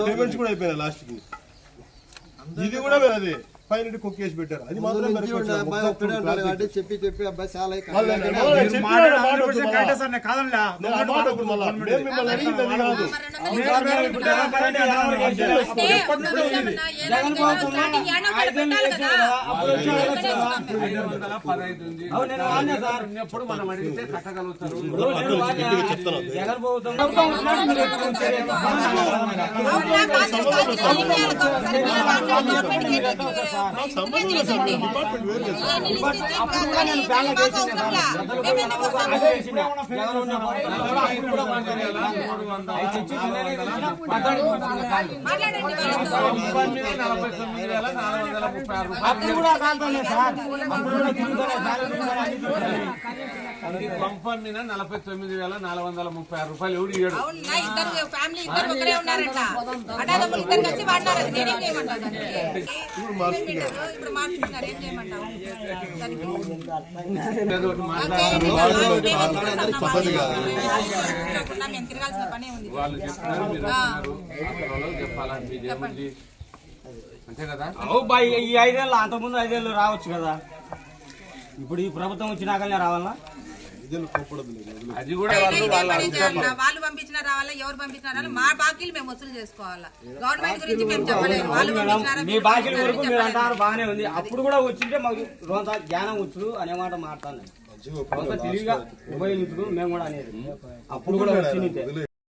Payments కూడా అయిపోయినాయి లాస్ట్కి ఇది కూడా అది పైన కుక్కేసి పెట్టారు అది మాత్రం చెప్పి చెప్పి అబ్బాయి చాలా మనం అడిగితే కట్టగలుగుతారు గట్టిగా చెప్తాను నలభై తొమ్మిది వేల నాలుగు వందల ముప్పై ఆరు రూపాయలు అప్పుడు కూడా కాదనే సార్ అప్పుడు కూడా తిరుగుతూనే నలభై తొమ్మిది వేల నాలుగు వందల ముప్పై ఆరు రూపాయలు ఎవడు ఇద్దరు ఫ్యామిలీ ఇద్దరు ఒకరే ఇద్దరు కలిసి వాడినారు నేనేం చేయమంటాను పెట్టారు, ఇప్పుడు మార్చుకున్నారు ఏం చేయమంటావు మేము తిరగాల్సిన పనే ఉంది చెప్పాలని అంతే కదా ఈ ఐదేళ్ళు అంతకుముందు ఐదేళ్ళు రావచ్చు కదా ఇప్పుడు ఈ ప్రభుత్వం వచ్చినాకనే రావాలా? అది కూడా వాళ్ళు పంపించిన రావాలా ఎవరు పంపించినా రావాలా మా బాకీలు మేము వసూలు చేసుకోవాలా. గవర్నమెంట్ గురించి మేము చెప్పలేము. వాళ్ళు పంపించినారా మీ బాకీల వరకు మీరు. అంటారు బాగానే ఉంది. అప్పుడు కూడా వచ్చింటే మాకు రోజంతా జ్ఞానం వచ్చు అనే మాట మాట్లాడాను తెలివిగా ఉపయోగించుకు మేము కూడా అనేది. అప్పుడు కూడా వచ్చింది.